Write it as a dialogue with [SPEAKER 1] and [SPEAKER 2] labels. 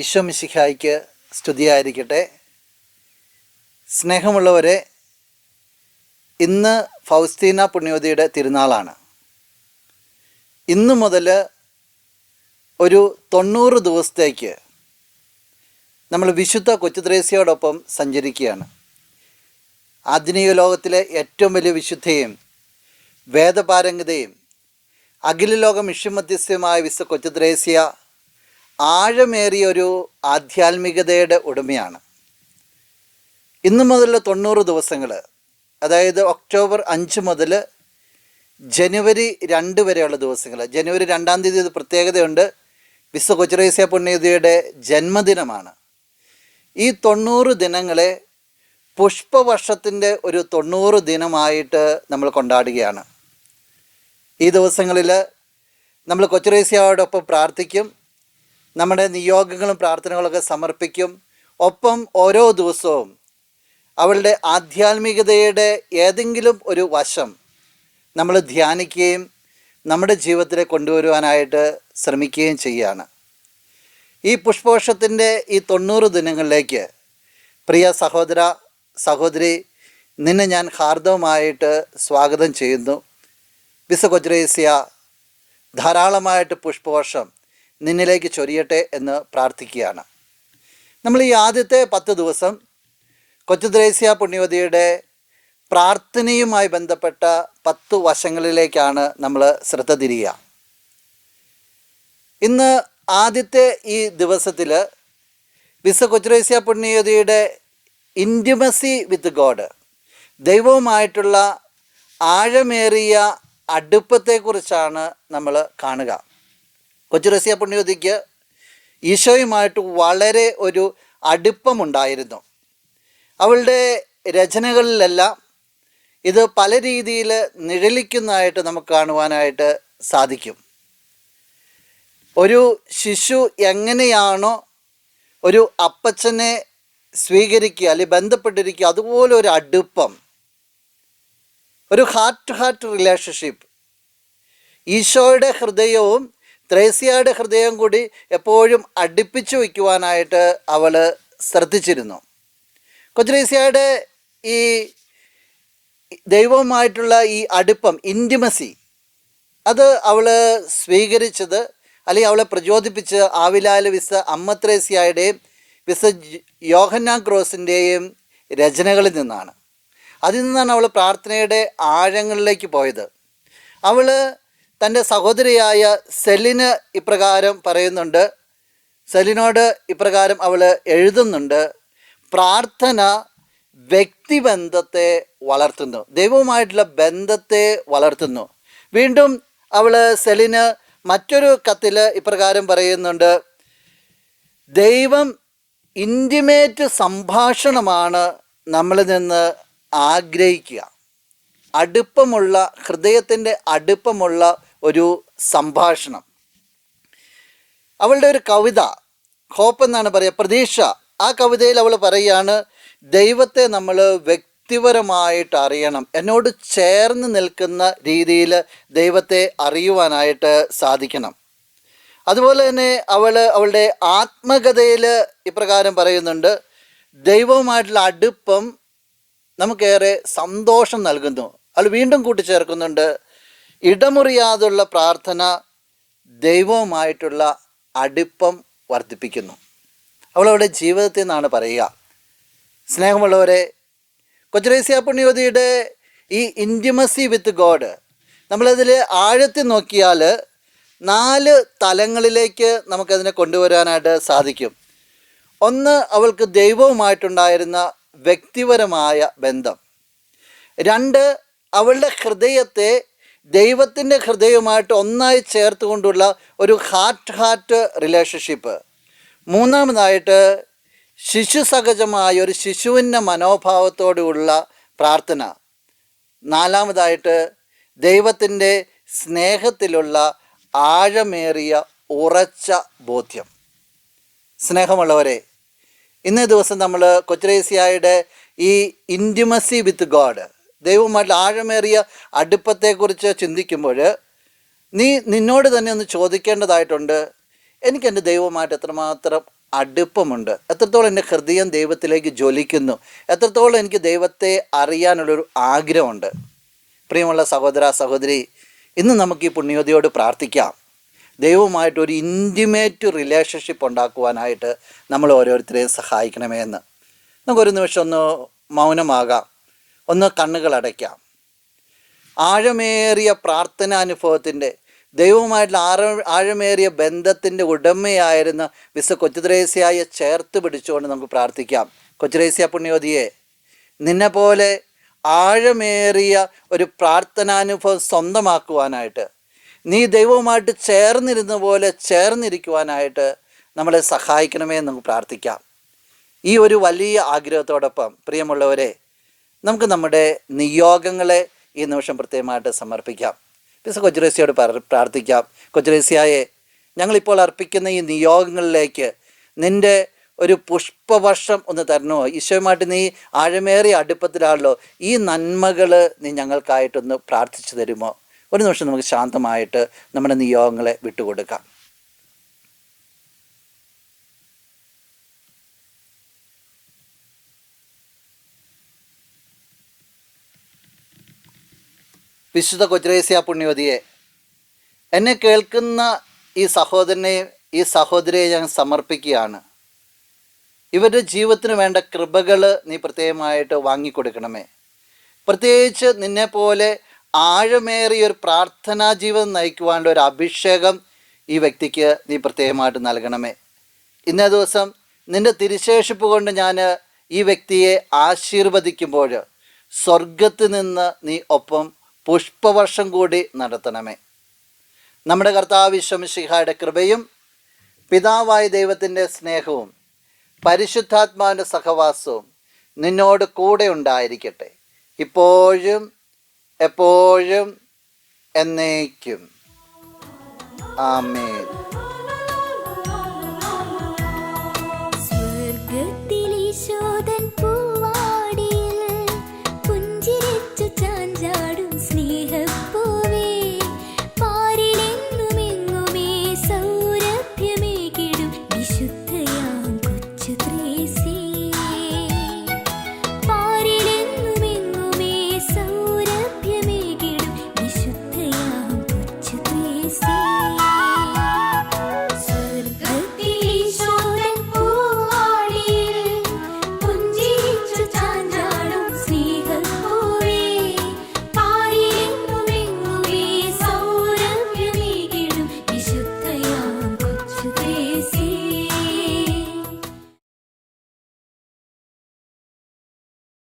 [SPEAKER 1] ഈശോ മിശിഹായിക്ക് സ്തുതിയായിരിക്കട്ടെ. സ്നേഹമുള്ളവരെ ഇന്ന് ഫൗസ്തീന പുണ്യോതിയുടെ തിരുനാളാണ്. ഇന്നു മുതൽ ഒരു തൊണ്ണൂറ് ദിവസത്തേക്ക് നമ്മൾ വിശുദ്ധ കൊച്ചുത്രേസ്യയോടൊപ്പം സഞ്ചരിക്കുകയാണ്. ആധുനിക ലോകത്തിലെ ഏറ്റവും വലിയ വിശുദ്ധയും വേദപാരംഗതയും അഖില ലോക മിഷ്യമധ്യസ്ഥയുമായ വിശുദ്ധ കൊച്ചുത്രേസ്യ ആഴമേറിയ ഒരു ആധ്യാത്മികതയുടെ ഉടമയാണ്. ഇന്ന് മുതൽ തൊണ്ണൂറ് ദിവസങ്ങൾ അതായത് ഒക്ടോബർ അഞ്ച് മുതൽ ജനുവരി രണ്ട് വരെയുള്ള ദിവസങ്ങൾ ജനുവരി രണ്ടാം തീയതി ഇത് പ്രത്യേകതയുണ്ട്. വിശ്വ കൊച്ചുറേസ്യ പുണ്യതിയുടെ ജന്മദിനമാണ്. ഈ തൊണ്ണൂറ് ദിനങ്ങളെ പുഷ്പവർഷത്തിന്റെ ഒരു തൊണ്ണൂറ് ദിനമായിട്ട് നമ്മൾ കൊണ്ടാടുകയാണ്. ഈ ദിവസങ്ങളിൽ നമ്മൾ കൊച്ചുറേസ്യയോടൊപ്പം പ്രാർത്ഥിക്കും. നമ്മുടെ നിയോഗങ്ങളും പ്രാർത്ഥനകളൊക്കെ സമർപ്പിക്കും. ഒപ്പം ഓരോ ദിവസവും അവളുടെ ആധ്യാത്മികതയുടെ ഏതെങ്കിലും ഒരു വശം നമ്മൾ ധ്യാനിക്കുകയും നമ്മുടെ ജീവിതത്തിൽ കൊണ്ടുവരുവാനായിട്ട് ശ്രമിക്കുകയും ചെയ്യുകയാണ്. ഈ പുഷ്പവർഷത്തിന്റെ ഈ തൊണ്ണൂറ് ദിനങ്ങളിലേക്ക് പ്രിയ സഹോദര സഹോദരി നിന്നെ ഞാൻ ഹാർദവമായിട്ട് സ്വാഗതം ചെയ്യുന്നു. വിസ കൊജ്രേസ്യ ധാരാളമായിട്ട് പുഷ്പവർഷം നിന്നിലേക്ക് ചൊരിയട്ടെ എന്ന് പ്രാർത്ഥിക്കുകയാണ്. നമ്മൾ ഈ ആദ്യത്തെ പത്ത് ദിവസം കൊച്ചുദ്രേസ്യ പുണ്യവതിയുടെ പ്രാർത്ഥനയുമായി ബന്ധപ്പെട്ട പത്ത് വശങ്ങളിലേക്കാണ് നമ്മൾ ശ്രദ്ധ തിരിയുക. ഇന്ന് ആദ്യത്തെ ഈ ദിവസത്തിൽ വിസ കൊച്ചുരേസ്യ പുണ്യവതിയുടെ ഇന്റിമസി വിത്ത് ഗോഡ് ദൈവവുമായിട്ടുള്ള ആഴമേറിയ അടുപ്പത്തെക്കുറിച്ചാണ് നമ്മൾ കാണുക. കൊച്ചുരസ്യ പുണ്യവതിക്ക് ഈശോയുമായിട്ട് വളരെ ഒരു അടുപ്പമുണ്ടായിരുന്നു. അവളുടെ രചനകളിലെല്ലാം ഇത് പല രീതിയിൽ നിഴലിക്കുന്നതായിട്ട് നമുക്ക് കാണുവാനായിട്ട് സാധിക്കും. ഒരു ശിശു എങ്ങനെയാണോ ഒരു അപ്പച്ചനെ സ്വീകരിക്കുക അല്ലെങ്കിൽ ബന്ധപ്പെട്ടിരിക്കുക അതുപോലെ ഒരു അടുപ്പം ഒരു ഹാർട്ട് ടു ഹാർട്ട് റിലേഷൻഷിപ്പ് ഈശോയുടെ ഹൃദയവും ത്രേസ്യയുടെ ഹൃദയം കൂടി എപ്പോഴും അടുപ്പിച്ചു വയ്ക്കുവാനായിട്ട് അവൾ ശ്രദ്ധിച്ചിരുന്നു. കൊച്ചുറേസ്യയുടെ ഈ ദൈവവുമായിട്ടുള്ള ഈ അടുപ്പം ഇന്റിമസി അത് അവൾ സ്വീകരിച്ചത് അല്ലെങ്കിൽ അവളെ പ്രചോദിപ്പിച്ച് ആവിലാല വിസ അമ്മത്രേസ്യയുടെയും വിസ യോഹന്നാ ക്രോസിന്റെയും രചനകളിൽ നിന്നാണ്. അതിൽ നിന്നാണ് അവൾ പ്രാർത്ഥനയുടെ ആഴങ്ങളിലേക്ക് പോയത്. അവൾ തന്റെ സഹോദരിയായ സെലിന് ഇപ്രകാരം പറയുന്നുണ്ട്. സെലിനോട് ഇപ്രകാരം അവൾ എഴുതുന്നുണ്ട്. പ്രാർത്ഥന വ്യക്തിബന്ധത്തെ വളർത്തുന്നു. ദൈവവുമായിട്ടുള്ള ബന്ധത്തെ വളർത്തുന്നു. വീണ്ടും അവൾ സെലിന് മറ്റൊരു കത്തിൽ ഇപ്രകാരം പറയുന്നുണ്ട്. ദൈവം ഇന്റിമേറ്റ് സംഭാഷണമാണ് നമ്മളിൽ നിന്ന് ആഗ്രഹിക്കുക. അടുപ്പമുള്ള ഹൃദയത്തിന്റെ അടുപ്പമുള്ള ഒരു സംഭാഷണം. അവളുടെ ഒരു കവിത ഹോപ്പ് എന്നാണ് പറയുക പ്രതീക്ഷ. ആ കവിതയിൽ അവൾ പറയുകയാണ് ദൈവത്തെ നമ്മൾ വ്യക്തിപരമായിട്ട് അറിയണം. എന്നോട് ചേർന്ന് നിൽക്കുന്ന രീതിയിൽ ദൈവത്തെ അറിയുവാനായിട്ട് സാധിക്കണം. അതുപോലെ തന്നെ അവൾ അവളുടെ ആത്മകഥയിൽ ഇപ്രകാരം പറയുന്നുണ്ട് ദൈവവുമായിട്ടുള്ള അടുപ്പം നമുക്കേറെ സന്തോഷം നൽകുന്നു. അവൾ വീണ്ടും കൂട്ടിച്ചേർക്കുന്നുണ്ട് ഇടമുറിയാതുള്ള പ്രാർത്ഥന ദൈവവുമായിട്ടുള്ള അടുപ്പം വർദ്ധിപ്പിക്കുന്നു. അവളവളുടെ ജീവിതത്തിൽ നിന്നാണ് പറയുക. സ്നേഹമുള്ളവരെ കൊച്ചുരേസ്യ പുണ്യവതിയുടെ ഈ ഇന്റിമസി വിത്ത് ഗോഡ് നമ്മളതിൽ ആഴത്തിൽ നോക്കിയാൽ നാല് തലങ്ങളിലേക്ക് നമുക്കതിനെ കൊണ്ടുവരാനായിട്ട് സാധിക്കും. ഒന്ന് അവൾക്ക് ദൈവവുമായിട്ടുണ്ടായിരുന്ന വ്യക്തിപരമായ ബന്ധം. രണ്ട് അവളുടെ ഹൃദയത്തെ ദൈവത്തിന്റെ ഹൃദയവുമായിട്ട് ഒന്നായി ചേർത്തുകൊണ്ടുള്ള ഒരു ഹാർട്ട് ഹാർട്ട് റിലേഷൻഷിപ്പ് മൂന്നാമതായിട്ട് ശിശു സഹജമായ ഒരു ശിശുവിന്റെ മനോഭാവത്തോടുള്ള പ്രാർത്ഥന. നാലാമതായിട്ട് ദൈവത്തിന്റെ സ്നേഹത്തിലുള്ള ആഴമേറിയ ഉറച്ച ബോധ്യം. സ്നേഹമുള്ളവരെ ഇന്നേ ദിവസം നമ്മൾ കൊച്ചുരേസിയായുടെ ഈ ഇന്റിമസി വിത്ത് ഗോഡ് ദൈവവുമായിട്ട് ആഴമേറിയ അടുപ്പത്തെക്കുറിച്ച് ചിന്തിക്കുമ്പോൾ നീ നിന്നോട് തന്നെ ഒന്ന് ചോദിക്കേണ്ടതായിട്ടുണ്ട് എനിക്ക് എന്റെ ദൈവമായിട്ട് എത്രമാത്രം അടുപ്പമുണ്ട്? എത്രത്തോളം എന്റെ ഹൃദയം ദൈവത്തിലേക്ക് ജ്വലിക്കുന്നു? എത്രത്തോളം എനിക്ക് ദൈവത്തെ അറിയാനുള്ളൊരു ആഗ്രഹമുണ്ട്? പ്രിയമുള്ള സഹോദര സഹോദരി ഇന്ന് നമുക്ക് ഈ പുണ്യോദയോട് പ്രാർത്ഥിക്കാം. ദൈവവുമായിട്ട് ഒരു ഇന്റിമേറ്റ് റിലേഷൻഷിപ്പ് ഉണ്ടാക്കുവാനായിട്ട് നമ്മൾ ഓരോരുത്തരെയും സഹായിക്കണമേ എന്ന്. നമുക്കൊരു നിമിഷം ഒന്ന് മൗനമാകാം. ഒന്ന് കണ്ണുകൾ അടയ്ക്കാം. ആഴമേറിയ പ്രാർത്ഥനാനുഭവത്തിന്റെ ദൈവവുമായിട്ടുള്ള ആഴ ആഴമേറിയ ബന്ധത്തിന്റെ ഉടമയായിരുന്ന വിസ കൊച്ചുദ്രേസ്യയെ ചേർത്ത് പിടിച്ചുകൊണ്ട് നമുക്ക് പ്രാർത്ഥിക്കാം. കൊച്ചുദ്രേസ്യ പുണ്യോതിയെ നിന്നെ പോലെ ആഴമേറിയ ഒരു പ്രാർത്ഥനാനുഭവം സ്വന്തമാക്കുവാനായിട്ട് നീ ദൈവവുമായിട്ട് ചേർന്നിരുന്ന പോലെ ചേർന്നിരിക്കുവാനായിട്ട് നമ്മളെ സഹായിക്കണമേ എന്ന് നമുക്ക് പ്രാർത്ഥിക്കാം. ഈ ഒരു വലിയ ആഗ്രഹത്തോടൊപ്പം പ്രിയമുള്ളവരെ നമുക്ക് നമ്മുടെ നിയോഗങ്ങളെ ഈ നിമിഷം പ്രത്യേകമായിട്ട് സമർപ്പിക്കാം. പിസ കൊജ്രേസിയോട് പ്രാർത്ഥിക്കാം. കൊജ്രേസിയായെ ഞങ്ങളിപ്പോൾ അർപ്പിക്കുന്ന ഈ നിയോഗങ്ങളിലേക്ക് നിന്റെ ഒരു പുഷ്പവർഷം ഒന്ന് തരണോ? ഈശോയുമായിട്ട് നീ ആഴമേറിയ അടുപ്പത്തിലാണല്ലോ. ഈ നന്മകൾ നീ ഞങ്ങൾക്കായിട്ടൊന്ന് പ്രാർത്ഥിച്ചു തരുമോ? ഒരു നിമിഷം നമുക്ക് ശാന്തമായിട്ട് നമ്മുടെ നിയോഗങ്ങളെ വിട്ടുകൊടുക്കാം. വിശുദ്ധ കൊജ്രേസ്യ പുണ്യവതിയെ. എന്നെ കേൾക്കുന്ന ഈ സഹോദരനെയും ഈ സഹോദരിയെ ഞാൻ സമർപ്പിക്കുകയാണ്. ഇവരുടെ ജീവിതത്തിന് വേണ്ട കൃപകൾ നീ പ്രത്യേകമായിട്ട് വാങ്ങിക്കൊടുക്കണമേ. പ്രത്യേകിച്ച് നിന്നെപ്പോലെ ആഴമേറിയ ഒരു പ്രാർത്ഥനാ ജീവിതം നയിക്കുവാനുള്ള ഒരു അഭിഷേകം ഈ വ്യക്തിക്ക് നീ പ്രത്യേകമായിട്ട് നൽകണമേ. ഇന്നേ ദിവസം നിന്റെ തിരിശേഷിപ്പ് കൊണ്ട് ഞാൻ ഈ വ്യക്തിയെ ആശീർവദിക്കുമ്പോൾ സ്വർഗത്തിൽ നിന്ന് നീ ഒപ്പം പുഷ്പവർഷം കൂടി നടത്തണമേ. നമ്മുടെ കർത്താവ് ശംശിഹായുടെ കൃപയും പിതാവായ ദൈവത്തിന്റെ സ്നേഹവും പരിശുദ്ധാത്മാവിന്റെ സഹവാസവും നിന്നോട് കൂടെ ഉണ്ടായിരിക്കട്ടെ. ഇപ്പോഴും എപ്പോഴും എന്നേക്കും. ആമേൻ. ശോധൻ പോ